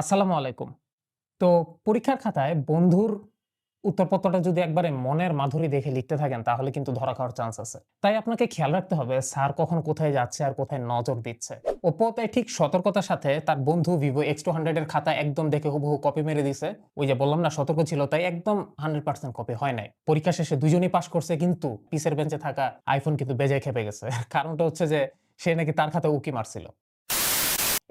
আসসালামু আলাইকুম। তো পরীক্ষার খাতায় বন্ধুর উত্তরপত্রটা যদি একবারে মনের মাধুরী দেখে লিখতে থাকেন, তাহলে কিন্তু ধরা খাওয়ার চান্স আছে। তাই আপনাকে খেয়াল রাখতে হবে, স্যার কখন কোথায় যাচ্ছে আর কোথায় নজর দিচ্ছে। ওপ্পো তাই ঠিক সতর্কতার সাথে তার বন্ধু ভিভো X200 এর খাতা একদম দেখে হুবহু কপি মেরে দিছে। ওই যে বললাম না, সতর্ক ছিল, তাই একদম 100% কপি হয় নাই। পরীক্ষা শেষে দুজনেই পাশ করছে, কিন্তু পিসের বেঞ্চে থাকা আইফোন কিন্তু বেজায় খেপে গেছে। কারণটা হচ্ছে যে, সে নাকি তার খাতায় উকি মারছিল।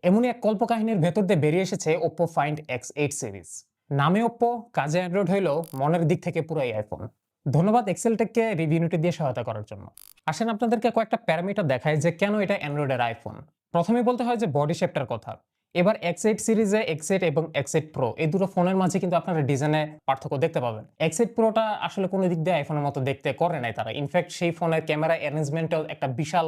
এমনই এক কল্পকাহিনীর ভেতর দিয়ে বেরিয়ে এসেছে Oppo Find X eight series. নামে Oppo, কাজে অ্যান্ড্রয়েড হইলেও মনের দিক থেকে পুরাই আইফোন। ধন্যবাদ এক্সেলটেককে রিভিউনিটি দিয়ে সহায়তা করার জন্য। আসেন আপনাদেরকে কয়েকটা প্যারামিটার দেখায় যে কেন এটা অ্যান্ড্রয়েডের আইফোন। প্রথমে বলতে হয় যে বডি শেপটার কথা। এবার এক্স এইট সিরিজে X8 এবং X8 প্রো এই দুটো ফোনের মাঝে কিন্তু আপনারা ডিজাইনে পার্থক্য দেখতে পাবেন। X8 Proটা আসলে কোনো দিক দিয়ে আইফোনের মতো দেখতে করে নাই তারা। ইনফ্যাক্ট সেই ফোনের ক্যামেরা অ্যারেঞ্জমেন্টেও একটা বিশাল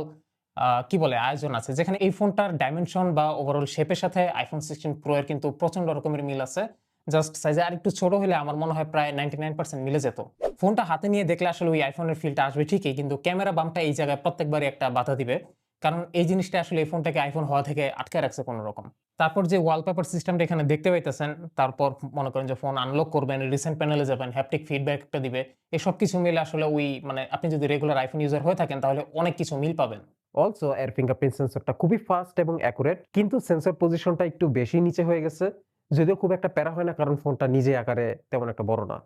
কি বলে আয়োজন আছে। যেখানে এই ফোনটার ডাইমেনশন বা ওভারঅল শেপের সাথে আইফোন 16 Pro এর কিন্তু প্রচণ্ড রকমের মিল আছে। জাস্ট সাইজে আরেকটু ছোট হলে আমার মনে হয় প্রায় 99% মিলে যেত। ফোনটা হাতে নিয়ে দেখলে আসলে ওই আইফোনের ফিলটা আসবে ঠিকই কিন্তু ক্যামেরা বাম্পটা এই জায়গায় প্রত্যেকবারই একটা বাধা দিবে। কারণ এই জিনিসটা আসলে এই ফোনটাকে আইফোন হওয়া থেকে আটকে রাখছে কোনরকম। তারপর যে ওয়ালপেপার সিস্টেমটা এখানে দেখতে পাইতেছেন, তারপর মনে করেন যে ফোন আনলক করবেন, রিসেন্ট প্যানেলে যাবেন, হ্যাপটিক ফিডব্যাক একটা দিবে। এসব কিছু মিলে আসলে ওই মানে আপনি যদি রেগুলার আইফোন ইউজার হয়ে থাকেন তাহলে অনেক কিছু মিল পাবেন। অলসো এর ফিঙ্গারপ্রিন্ট সেন্সরটা খুবই ফাস্ট এবং অ্যাকুরেট কিন্তু সেন্সর পজিশনটা একটু বেশি নিচে হয়ে গেছে, যদিও খুব একটা প্যারা হয় না, কারণ ফোনটা নিজে আকারে তেমন একটা বড় না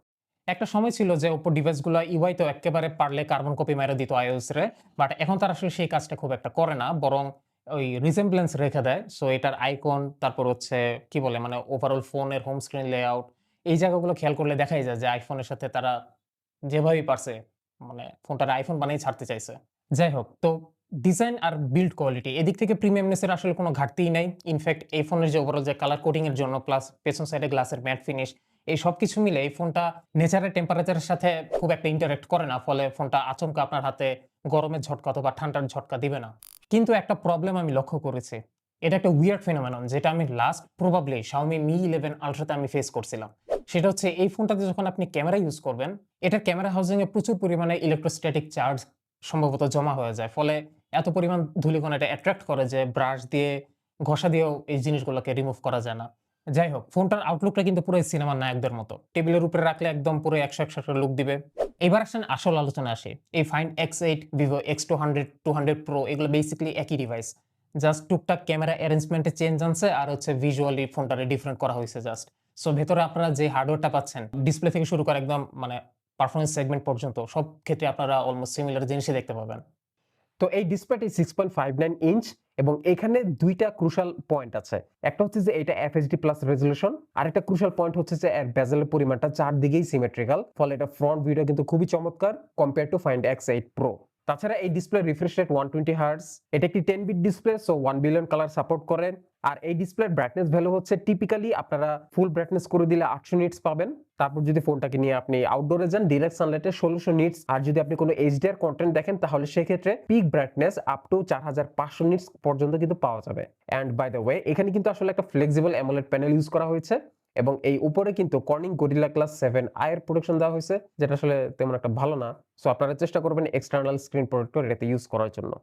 একটা সময় ছিল যে Oppo ডিভাইসগুলো ইউআই তো এক্কেবারে পারলে কার্বন কপি মেরে দিত iOS রে। বাট এখন তারা আসলে সেই কাজটা খুব একটা করে না। বরং ওই রিসেমব্লেন্স রেখে দেয়। সো এটার আইকন তারপর হচ্ছে কি বলে মানে ওভারঅল ফোনের হোম স্ক্রিন লেআউট এই জায়গাগুলো খেয়াল করলে দেখাই যায় যে আইফোনের সাথে তারা যেভাবেই পারছে মানে ফোনটার আইফোন বানিয়ে ছাড়তে চাইছে। যাই হোক, তো ডিজাইন আর বিল্ড কোয়ালিটি এদিক থেকে প্রিমিয়ামনেস এর আসলে কোনো ঘাটতিই নাই। ইনফ্যাক্ট এই ফোনের যে ওভারঅল যে কালার কোডিং এর জন্য প্লাস পেছন সাইডে গ্লাসের ম্যাট ফিনিশ এই সবকিছু মিলে এই ফোনটা নেচারের টেম্পারেচারের সাথে খুব একটা ইন্টারেক্ট করে না। ফলে ফোনটা আচমকা আপনার হাতে গরমের ঝটকা অথবা ঠান্ডার ঝটকা দিবে না। কিন্তু একটা প্রবলেম আমি লক্ষ্য করেছি। এটা একটা উইয়ার্ড ফেনোমেনন যেটা আমি last probably Xiaomi Mi 11 Ultra তে আমি ফেস করছিলাম। সেটা হচ্ছে এই ফোনটাতে যখন আপনি ক্যামেরা ইউজ করবেন, এটার ক্যামেরা হাউজিং এ প্রচুর পরিমাণে ইলেকট্রোস্ট্যাটিক চার্জ সম্ভবত জমা হয়ে যায়। ফলে এত পরিমাণ ধূলিকণা এটা অ্যাট্রাক্ট করে যে ব্রাশ দিয়ে ঘষা দিয়েও এই জিনিসগুলোকে রিমুভ করা যায় না। যাই হোক ফোনটার আউটলুকটা কিন্তু পুরোই সিনেমার নায়কদের মতো। টেবিলের উপরে রাখলে একদম পুরো একশো একশো একটা লুক দিবে। এবার আসেন আসল আলোচনা আসে এই find X eight Vivo X X8, Vivo X200, 200 Pro এগুলো বেসিক্যালি একই ডিভাইস। জাস্ট টুকটাক ক্যামেরা অ্যারেঞ্জমেন্ট চেঞ্জ আনছে আর হচ্ছে ভিজুয়ালি ফোনটারে ডিফারেন্ট করা হয়েছে জাস্ট। সো ভেতরে আপনারা যে হার্ডওয়্যারটা পাচ্ছেন ডিসপ্লে থেকে শুরু করে একদম মানে পারফরমেন্স সেগমেন্ট পর্যন্ত সব ক্ষেত্রে আপনারা অলমোস্ট সিমিলার জিনিসই দেখতে পাবেন। তো এই ডিসপ্লেটি 6.59 ইঞ্চ এবং এখানে দুইটা ক্রুশাল পয়েন্ট আছে। একটা হচ্ছে যে এটা এফএসডি প্লাস রেজলিউশন আর একটা ক্রুশাল পয়েন্ট হচ্ছে যে এর বেজেলের পরিমাণটা চারদিকেই সিমেট্রিক্যাল ফলে এটা ফ্রন্ট ভিউটা কিন্তু খুবই চমৎকার compare two Find X8 Pro তাছাড়া এই display refresh rate one twenty hertz এটা একটি ten bit display so one billion colour support করে আর এই ডিসপ্লের ব্রাইটনেস ভ্যালু হচ্ছে টিপিক্যালি আপনারা ফুল ব্রাইটনেস করে দিলে 800 নিটস পাবেন। তারপর যদি ফোনটাকে নিয়ে আপনি আউটডোরে যান ডিরেক্ট সানলাইটে ষোলোশো নিটস আর যদি আপনি কোনো এইচডিআর কন্টেন্ট দেখেন, তাহলে সেক্ষেত্রে peak brightness up to 4500 nits পর্যন্ত কিন্তু পাওয়া যাবে। এন্ড বাই দ্য ওয়ে এখানে কিন্তু আসলে একটা ফ্লেক্সিবল অ্যামোলেড প্যানেল ইউজ করা হয়েছে। এবং এই উপরে কিন্তু কর্নিং গরিলা গ্লাস 7 আয়ের প্রোটেকশন দেওয়া হয়েছে, যেটা আসলে তেমন একটা ভালো না। সো আপনারা চেষ্টা করবেন এক্সটার্নাল স্ক্রিন প্রোটেক্টর এটাতে ইউজ করার জন্য।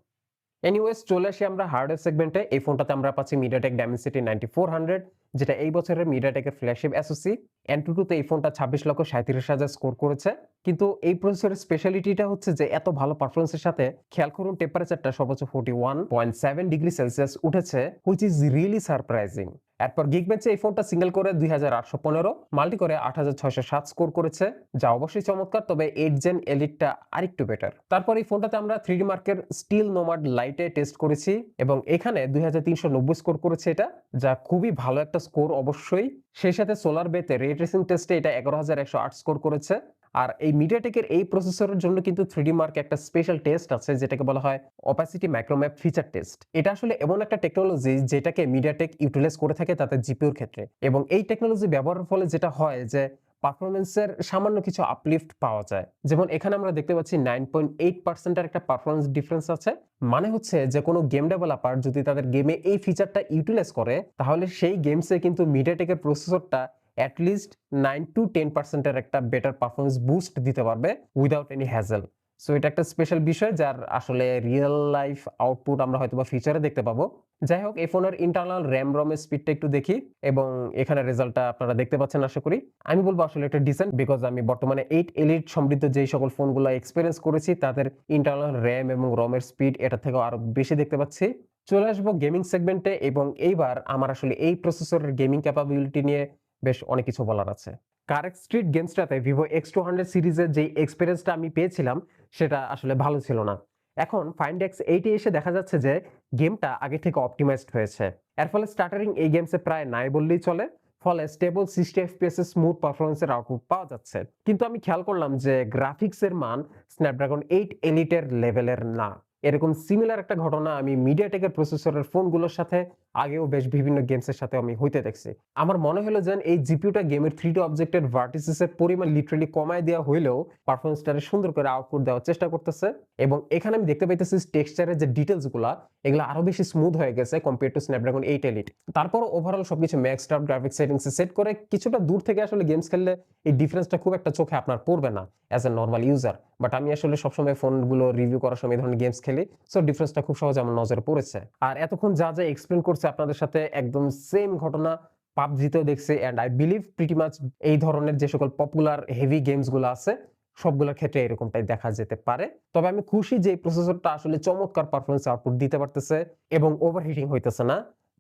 এনিওয়েজ চলে আসি আমরা হার্ডওয়্যার সেগমেন্টে এই ফোনটাতে আমরা পাচ্ছি মিডিয়াটেক ডাইমেনসিটি 9400 যেটা এই বছরের মিডিয়াটেকের ফ্ল্যাগশিপ এসওসি N22 তে এই ফোনটা 26 লক্ষ 37 হাজার স্কোর করেছে। কিন্তু এই প্রসেসরের স্পেশালিটিটা হচ্ছে যে এত ভালো পারফরমেন্সের সাথে, খেয়াল করুন টেম্পারেচারটা সর্বোচ্চ 41.7 ডিগ্রি সেলসিয়াস উঠেছে হুইচ ইজ রিয়েলি সারপ্রাইজিং এরপর গিগবেঞ্চে এই ফোনটা সিঙ্গেল করে দুই হাজার আটশো পনেরো মাল্টি করে আট হাজার ছয়শো সাত স্কোর করেছে, যা অবশ্যই চমৎকার, তবে এইট জেন এলিটটা আরেকটু বেটার তারপর এই ফোনটাতে আমরা থ্রি ডি মার্কের স্টিল নোমাড লাইটে টেস্ট করেছি, এবং এখানে দুই হাজার তিনশো নব্বই স্কোর করেছে এটা, যা খুবই ভালো একটা স্কোর অবশ্যই। সেই সাথে সোলার বেতে রে ট্রেসিং টেস্টে এটা এগারো হাজার একশো আট স্কোর করেছে। আর এই মিডিয়াটেকের এই প্রসেসরের জন্য কিন্তু থ্রিডি মার্ক একটা স্পেশাল টেস্ট আছে, যেটাকে বলা হয় অপাসিটি মাইক্রোম্যাপ ফিচার টেস্ট এটা আসলে এমন একটা টেকনোলজি যেটাকে মিডিয়াটেক ইউটিলাইজ করে থাকে তাদের জিপিওর ক্ষেত্রে। এবং এই টেকনোলজি ব্যবহারের ফলে যেটা হয় যে পারফরমেন্সের সামান্য কিছু আপলিফট পাওয়া যায়। যেমন এখানে আমরা দেখতে পাচ্ছি নাইন পয়েন্ট এইট পার্সেন্টের একটা পারফরমেন্স ডিফারেন্স আছে। মানে হচ্ছে যে, কোনো গেম ডেভেলপার যদি তাদের গেমে এই ফিচারটা ইউটিলাইজ করে, তাহলে সেই গেমসে কিন্তু মিডিয়াটেকের প্রসেসরটা at least nine to ten পার্সেন্টের একটা বেটার পারফরমেন্স বুস্ট দিতে পারবে উইদাউট এনি হ্যাজেল সো এটা একটা স্পেশাল বিষয় যার আসলে রিয়েল লাইফ আউটপুট আমরা হয়তো বা ফিচারে দেখতে পাবো। যাই হোক, এই ফোনের ইন্টারনাল র্যাম রমের স্পিডটা একটু দেখি এবং এখানে রেজাল্টটা আপনারা দেখতে পাচ্ছেন, আশা করি। আমি বলব আসলে এটা ডিসেন্ট বিকজ আমি বর্তমানে এইট এলিট সমৃদ্ধ যেই সকল ফোনগুলো এক্সপিরিয়েন্স করেছি, তাদের ইন্টারনাল র্যাম এবং রমের স্পিড এটা থেকেও আরও বেশি দেখতে পাচ্ছি। চলে আসব গেমিং সেগমেন্টে এবং এইবার আমার আসলে এই প্রসেসরের গেমিং ক্যাপাবিলিটি নিয়ে বেশ অনেক কিছু বলার আছে। কারেক্ট স্ট্রিট গেমসটাতে ভিভো এক্স টু হান্ড্রেড সিরিজের যে এক্সপিরিয়েন্সটা আমি পেয়েছিলাম, সেটা আসলে ভালো ছিল না। এখন ফাইন্ড এক্স এইটে এসে দেখা যাচ্ছে যে গেমটা আগে থেকে অপটিমাইজড হয়েছে। এর ফলে স্টার্টারিং এই গেমসে প্রায় নাই বললেই চলে, ফলে স্টেবল সিক্সটি এফপিএস এর স্মুথ পারফরমেন্সের আউটপুট পাওয়া যাচ্ছে। কিন্তু আমি খেয়াল করলাম যে গ্রাফিক্সের মান স্ন্যাপড্রাগন এইট এলিটের লেভেলের না। এরকম সিমিলার একটা ঘটনা আমি মিডিয়াটেকের প্রসেসরের ফোনগুলোর সাথে আগেও বেশ বিভিন্ন গেমসের সাথে আমি হইতে দেখছি। আমার মনে হলো যেন এই জিপিউটা গেমের থ্রি ডি অবজেক্টের ভার্টিসেসের পরিমাণ লিটারালি কমায় দেওয়া হইলেও পারফরমেন্সটারে সুন্দর করে আউটপুট দেওয়ার চেষ্টা করতেছে এবং এখানে আমি দেখতে পাইতেছি টেক্সচারের যে ডিটেলসগুলা, এগুলো আরও বেশি স্মুথ হয়ে গেছে compare to Snapdragon eight elite তারপর ওভারঅল সবকিছু maxed out graphics settings set করে কিছুটা দূর থেকে আসলে গেমস খেললে এই ডিফারেন্সটা খুব একটা চোখে আপনার পড়বে না as a normal user but আমি আসলে সবসময় ফোনগুলো রিভিউ করার সময় এই ধরনের গেমস খেলি সো ডিফারেন্সটা খুব সহজে আমার নজরে পড়েছে। আর এতক্ষণ যা যা এক্সপ্লেন করছে আপনাদের সাথে একদম সেম ঘটনা পাবজিতেও দেখছি and I believe pretty much এই ধরনের যে সকল পপুলার হেভি গেমসগুলো আছে, সবগুলোর ক্ষেত্রে এরকমটাই দেখা যেতে পারে। তবে আমি খুশি যে এই প্রসেসরটা আসলে চমৎকার পারফরমেন্স আউটপুট দিতে পারতেছে এবং ওভারহিটিং হইতেছে না,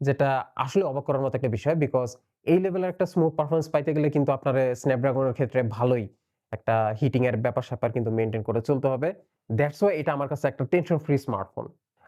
যেটা আসলে অবাক করার মতো একটা বিষয় বিকজ এই লেভেলের একটা স্মুথ পারফরমেন্স পাইতে গেলে কিন্তু আপনার স্ন্যাপড্রাগনের ক্ষেত্রে ভালোই একটা হিটিং এর ব্যাপার স্যাপার কিন্তু মেনটেন করে চলতে হবে। দ্যাটস ওয়াই এটা আমার কাছে একটা টেনশন ফ্রি স্মার্টফোন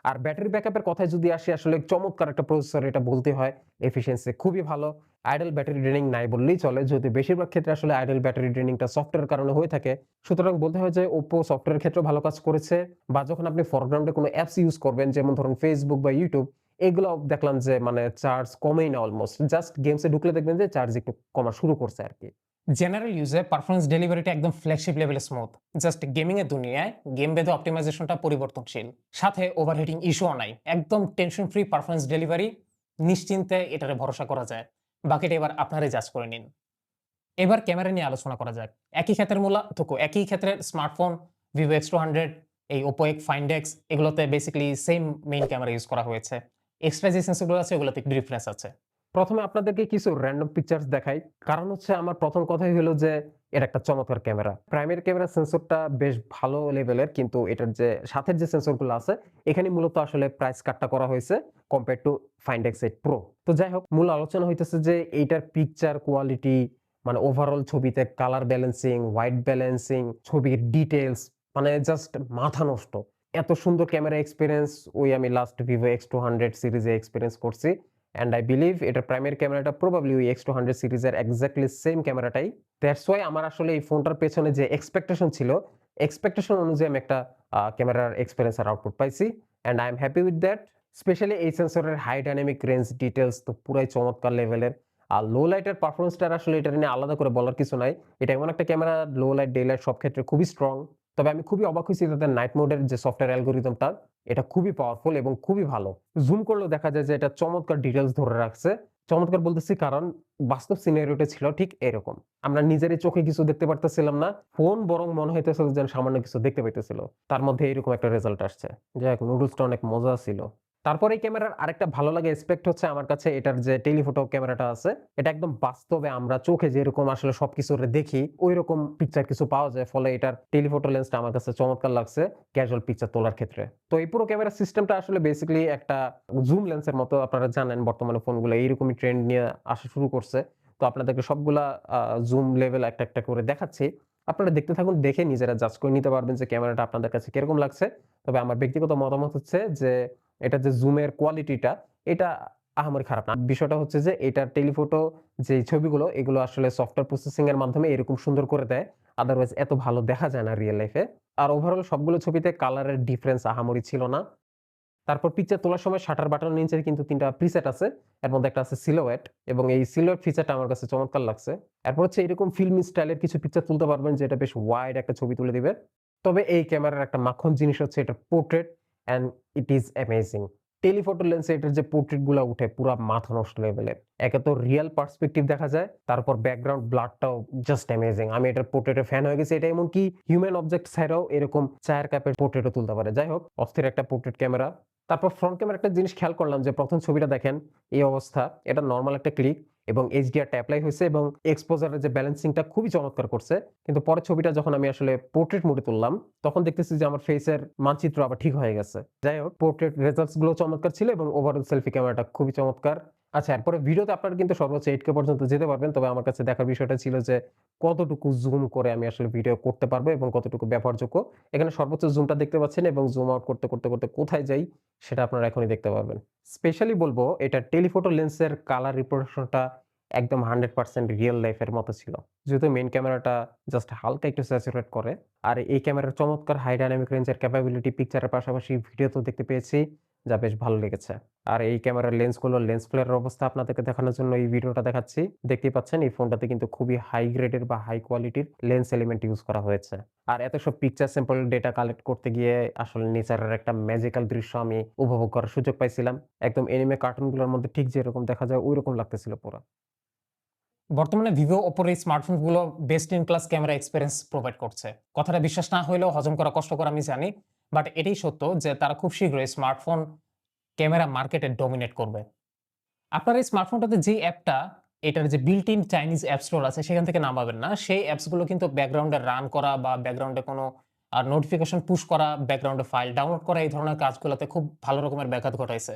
আর ব্যাটারি ব্যাকআপের কথায় যদি আসি, আসলে চমৎকার একটা প্রসেসর এটা বলতে হয়। এফিসিয়েন্সি খুবই ভালো। আইডল ব্যাটারি ড্রেনিং নাই বললেই চলে। যদি বেশিরভাগ ক্ষেত্রে আসলে আইডল ব্যাটারি ড্রেনিংটা সফটওয়্যার কারণে হয়ে থাকে, সুতরাং বলতে হয় যে ওপো সফটওয়্যার ক্ষেত্রে ভালো কাজ করেছে বা যখন আপনি ফরগ্রাউন্ডে কোনো অ্যাপস ইউজ করবেন, যেমন ধরুন ফেসবুক বা ইউটিউব এগুলো দেখলাম যে মানে চার্জ কমেই না অলমোস্ট জাস্ট গেমসে ঢুকলে দেখবেন যে চার্জ একটু কমা শুরু করছে আর কি জেনারেল ইউজে পারফরমেন্স ডেলিভারিটা একদম ফ্ল্যাগশিপ লেভেলে স্মুথ জাস্ট গেমিং এর দুনিয়ায় গেম বেঁধে অপটিমাইজেশনটা পরিবর্তনশীল। সাথে ওভারহিটিং ইস্যুও নাই। একদম টেনশন ফ্রি পারফরমেন্স ডেলিভারি নিশ্চিন্তে এটারে ভরসা করা যায়। বাকিটা এবার আপনারাই জাজ করে নিন। এবার ক্যামেরা নিয়ে আলোচনা করা যাক। একই ক্ষেত্রের মূলা থুকু একই ক্ষেত্রের smartphone Vivo X two hundred এই ওপো এক ফাইন্ডেক্স এগুলোতে basically same main camera use করা হয়েছে। এক্সট্রা যে সেন্সরগুলো আছে, ওগুলোতে একটু ডিফারেন্স আছে। প্রথমে আপনাদেরকে কিছু র্যান্ডম পিকচার্স দেখাই। কারণ হচ্ছে আমার প্রথম কথাই হলো যে, এটা একটা চমৎকার ক্যামেরা প্রাইমারি ক্যামেরা সেন্সরটা বেশ ভালো লেভেলের কিন্তু এটার যে, সাথের যে সেন্সরগুলো আছে, এখানে মূলত আসলে প্রাইস কাটটা করা হয়েছে compare to find X eight pro তো যাই হোক, মূল আলোচনা হইতেছে যে, এইটার পিকচার কোয়ালিটি মানে ওভারঅল ছবিতে কালার ব্যালেন্সিং হোয়াইট ব্যালেন্সিং ছবির ডিটেলস মানে জাস্ট মাথা নষ্ট। এত সুন্দর ক্যামেরা এক্সপিরিয়েন্স ওই আমি last Vivo X two hundred সিরিজে এক্সপিরিয়েন্স করছি। অ্যান্ড আই বিলিভ এটার প্রাইমারি ক্যামেরাটা প্রবাবলি ওই এক্স টু হান্ড্রেড সিরিজের এক্স্যাক্টলি সেম ক্যামেরাটাই দ্যাটস ওয়াই আমার আসলে এই ফোনটার পেছনে যে এক্সপেকটেশন ছিল এক্সপেকটেশন অনুযায়ী আমি একটা ক্যামেরার এক্সপিরিয়েন্স আর আউটপুট পাইছি। And I am happy with that specially এই সেন্সরের হাই ডাইনামিক রেঞ্জ ডিটেলস তো পুরাই চমৎকার লেভেলের আর লো লাইটের পারফরমেন্সটা আসলে এটা নিয়ে আলাদা করে বলার কিছু নাই। এটা এমন একটা camera low light day light সব ক্ষেত্রে খুবই স্ট্রং তবে আমি খুবই অবাক হয়েছি তাদের নাইট মোডের যে সফটওয়্যার অ্যালগোরিদমটা এটা খুবই পাওয়ারফুল এবং খুবই ভালো। জুম করলেও দেখা যায় যে এটা চমৎকার ডিটেলস ধরে রাখছে। চমৎকার বলতেছি কারণ বাস্তব সিনারিওটা ছিল ঠিক এরকম। আমরা নিজেরই চোখে কিছু দেখতে পারতেছিলাম না ফোন বরং মনে হইতেছিল যেন সামান্য কিছু দেখতে পাইতেছিল। তার মধ্যে এরকম একটা রেজাল্ট আসছে। যাই হোক নুডলসটা অনেক মজা ছিল। তারপরে এই ক্যামেরার আরেকটা ভালো লাগে এসপেক্ট হচ্ছে আমার কাছে এটার যে টেলিফোটো ক্যামেরাটা আছে, এটা একদম বাস্তবে আমরা চোখে যেরকম আসলে সবকিছু দেখি ওই রকম পিকচার কিছু পাওয়া যায়, ফলে এটার টেলিফোটো লেন্সটা আমার কাছে চমৎকার লাগছে ক্যাজুয়াল পিকচার তোলার ক্ষেত্রে। তো এই পুরো ক্যামেরা সিস্টেমটা আসলে বেসিক্যালি একটা জুম লেন্সের মতো আপনারা জানেন, বর্তমানে ফোনগুলো এইরকমই ট্রেন্ড নিয়ে আসা শুরু করছে। তো আপনাদেরকে সবগুলা জুম লেভেল একটা একটা করে দেখাচ্ছি। আপনারা দেখতে থাকুন, দেখে নিজেরা জাজ করে নিতে পারবেন যে ক্যামেরাটা আপনাদের কাছে কীরকম লাগছে। তবে আমার ব্যক্তিগত মতামত হচ্ছে যে এটা যে জুমের কোয়ালিটিটা এটা আহামরি খারাপ না। বিষয়টা হচ্ছে যে এটার টেলিফোটো যে ছবিগুলো, এগুলো আসলে সফটওয়্যার প্রসেসিং এর মাধ্যমে এরকম সুন্দর করে দেয় আদারওয়াইজ এত ভালো দেখা যায় না রিয়েল লাইফে আর ওভারঅল সবগুলো ছবিতে কালারের ডিফারেন্স আহামরি ছিল না। তারপর পিকচার তোলার সময় শাটার বাটন নিচে কিন্তু তিনটা প্রিসেট আছে, এর মধ্যে একটা আছে সিলোয়েট এবং এই সিলোয়েট ফিচারটা আমার কাছে চমৎকার লাগছে। এরপর হচ্ছে এরকম ফিল্মি স্টাইলের কিছু পিকচার তুলতে পারবেন, যেটা বেশ ওয়াইড একটা ছবি তুলে দিবে। তবে এই ক্যামেরার একটা মাখন জিনিস হচ্ছে, এটা portrait and it is amazing telephoto লেন্সে এটার যে পোর্ট্রেটগুলো উঠে, পুরো মাথা নষ্ট লেভেলের একে তো রিয়েল পার্সপেক্টিভ দেখা যায়, তারপর ব্যাকগ্রাউন্ড ব্লাডটাও জাস্ট অ্যামেজিং আমি এটার পোর্ট্রেটের ফ্যান হয়ে গেছি, এটা এমনকি হিউম্যান অবজেক্ট ছাড়াও এরকম চায়ের কাপের পোর্ট্রেটও তুলতে পারে। যাই হোক, অস্থির একটা পোর্ট্রেট ক্যামেরা তারপর ফ্রন্ট ক্যামেরা একটা জিনিস খেয়াল করলাম যে, প্রথম ছবিটা দেখেন, এই অবস্থা। এটা নর্মাল একটা ক্লিক এবং এইচডিআরটা অ্যাপ্লাই হয়েছে এবং এক্সপোজারের যে ব্যালেন্সিংটা খুবই চমৎকার করছে। কিন্তু পরে ছবিটা যখন আমি আসলে পোর্ট্রেট মুড়ে তুললাম, তখন দেখতেছি যে আমার ফেসের মানচিত্র আবার ঠিক হয়ে গেছে। যাই হোক পোর্ট্রেট রেজাল্টসগুলো চমৎকার ছিল এবং ওভারঅল সেলফি ক্যামেরাটা খুবই চমৎকার। আচ্ছা এরপরে ভিডিওতে আপনারা কিন্তু সর্বোচ্চ এইট কে পর্যন্ত যেতে পারবেন। তবে আমার কাছে দেখার বিষয়টা ছিল যে, কতটুকু জুম করে আমি আসলে ভিডিও করতে পারব এবং কতটুকু ব্যবহারযোগ্য। এখানে সর্বোচ্চ জুমটা দেখতে পাচ্ছেন এবং জুম আউট করতে করতে করতে কোথায় যাই সেটা আপনারা এখনই দেখতে পারবেন। স্পেশালি বলব, এটা টেলিফটো লেন্সের কালার রিপ্রোডাকশনটা একদম হান্ড্রেড পার্সেন্ট রিয়েল লাইফের মতো ছিল। যেহেতু মেইন ক্যামেরাটা জাস্ট হালকা একটু স্যাচুরেট করে, আর এই ক্যামেরার চমৎকার হাই ডাইনামিক রেঞ্জের ক্যাপাবিলিটি পিকচারের পাশাপাশি ভিডিও তো দেখতে পেয়েছি। যা বেশ ভালো লেগেছে। আর এই ক্যামেরার লেন্সগুলো, লেন্স ফ্লেয়ারের অবস্থা আপনাদেরকে দেখানোর জন্য এই ভিডিওটা দেখাচ্ছি। দেখতেই পাচ্ছেন, এই ফোনটাতে কিন্তু খুবই হাই গ্রেডের বা হাই কোয়ালিটির লেন্স এলিমেন্ট ইউজ করা হয়েছে। আর এত সব পিকচার স্যাম্পল ডেটা কালেক্ট করতে গিয়ে আসলে নেচারের একটা ম্যাজিক্যাল দৃশ্য আমি উপভোগ করার সুযোগ পাইছিলাম। একদম এনিমে কার্টুনগুলোর মধ্যে ঠিক যেরকম দেখা যায় ওই রকম লাগতেছিল পুরো। বর্তমানে ভিভো ওপোর এই স্মার্টফোনগুলো best in class camera experience provide করছে। কথাটা বিশ্বাস না হলেও হজম করা কষ্টকর আমি জানি। বাট এটাই সত্য যে তারা খুব শীঘ্রই স্মার্টফোন ক্যামেরা মার্কেটে ডমিনেট করবে। আপনার এই স্মার্টফোনটাতে যে অ্যাপটা, এটার যে built in Chinese app store আছে, সেখান থেকে নামাবেন না। সেই অ্যাপসগুলো কিন্তু ব্যাকগ্রাউন্ডে রান করা বা ব্যাকগ্রাউন্ডে কোনো আর নোটিফিকেশন পুশ করা ব্যাকগ্রাউন্ডে ফাইল ডাউনলোড করা, এই ধরনের কাজগুলোতে খুব ভালো রকমের ব্যাঘাত ঘটাইছে।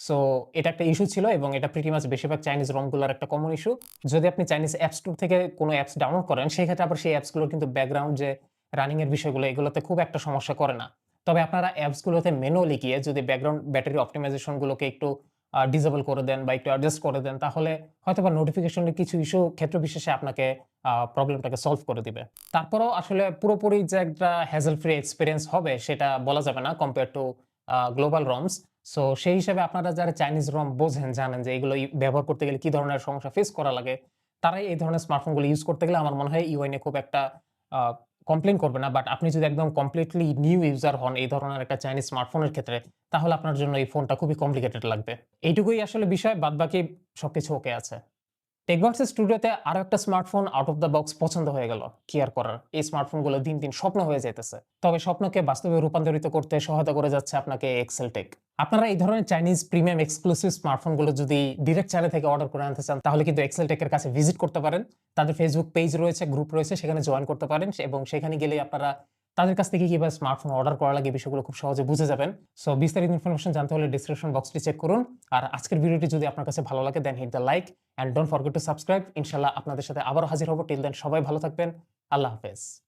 সো এটা একটা ইস্যু ছিল এবং এটা প্রিটি মাছ বেশিরভাগ চাইনিজ রমগুলোর একটা কমন ইস্যু যদি আপনি চাইনিজ অ্যাপ স্টোর থেকে কোনো অ্যাপস ডাউনলোড করেন, সেই ক্ষেত্রে আবার সেই অ্যাপসগুলো কিন্তু ব্যাকগ্রাউন্ড যে রানিংয়ের বিষয়গুলো, এগুলোতে খুব একটা সমস্যা করে না। তবে আপনারা অ্যাপসগুলোতে ম্যানুয়ালি গিয়ে যদি ব্যাকগ্রাউন্ড ব্যাটারি অপটিমাইজেশনগুলোকে একটু ডিসেবল করে দেন বা একটু অ্যাডজাস্ট করে দেন, তাহলে হয়তো বা নোটিফিকেশনের কিছু ইস্যু ক্ষেত্র বিশেষে আপনাকে প্রবলেমটাকে সলভ করে দিবে। তারপরেও আসলে পুরোপুরি যে একটা হ্যাজেল ফ্রি এক্সপিরিয়েন্স হবে, সেটা বলা যাবে না compare to global ROMs so সেই হিসাবে আপনারা যারা চাইনিজ রম বোঝেন, জানেন যে এগুলো ব্যবহার করতে গেলে কি ধরনের সমস্যা ফেস করা লাগে, তারাই এই ধরনের স্মার্টফোনগুলো ইউজ করতে গেলে আমার মনে হয় ইউএনএ খুব একটা কমপ্লেন করবে না বাট আপনি যদি একদম কমপ্লিটলি নিউ ইউজার হন এই ধরনের একটা চাইনিজ স্মার্টফোনের ক্ষেত্রে, তাহলে আপনার জন্য এই ফোনটা খুবই কমপ্লিকেটেড লাগবে। এইটুকুই আসলে বিষয়, বাদবাকি সবকিছু ওকে আছে। টেকবক্সের স্টুডিওতে আরও একটা smartphone out of the box পছন্দ হয়ে গেল। কি আর করার? এই স্মার্টফোনগুলো দিন দিন স্বপ্ন হয়ে যাইতেছে। তবে স্বপ্নকে বাস্তবে রূপান্তরিত করতে সহায়তা করে যাচ্ছে আপনাকে এক্সেল টেক আপনারা এই ধরনের চাইনিজ প্রিমিয়াম এক্সক্লুসিভ স্মার্টফোনগুলো যদি ডিরেক্ট চ্যানেল থেকে অর্ডার করে আনতে চান, তাহলে কিন্তু এক্সেল টেকের কাছে ভিজিট করতে পারেন। তাদের ফেসবুক পেজ রয়েছে গ্রুপ রয়েছে, সেখানে জয়েন করতে পারেন এবং সেখানে গেলে আপনারা তাদের কাছ থেকে কীভাবে স্মার্টফোন অর্ডার করা লাগে বিষয়গুলো খুব সহজে বুঝে যাবেন। সো বিস্তারিত ইনফরমেশন জানতে হলে ডিসক্রিপশন বক্সটি চেক করুন। আর আজকের ভিডিওটি যদি আপনার কাছে ভালো লাগে then hit the like and don't forget to subscribe ইনশাল্লাহ আপনাদের সাথে আবারও হাজির হব। টিল দেন সবাই ভালো থাকবেন। আল্লাহ হাফেজ।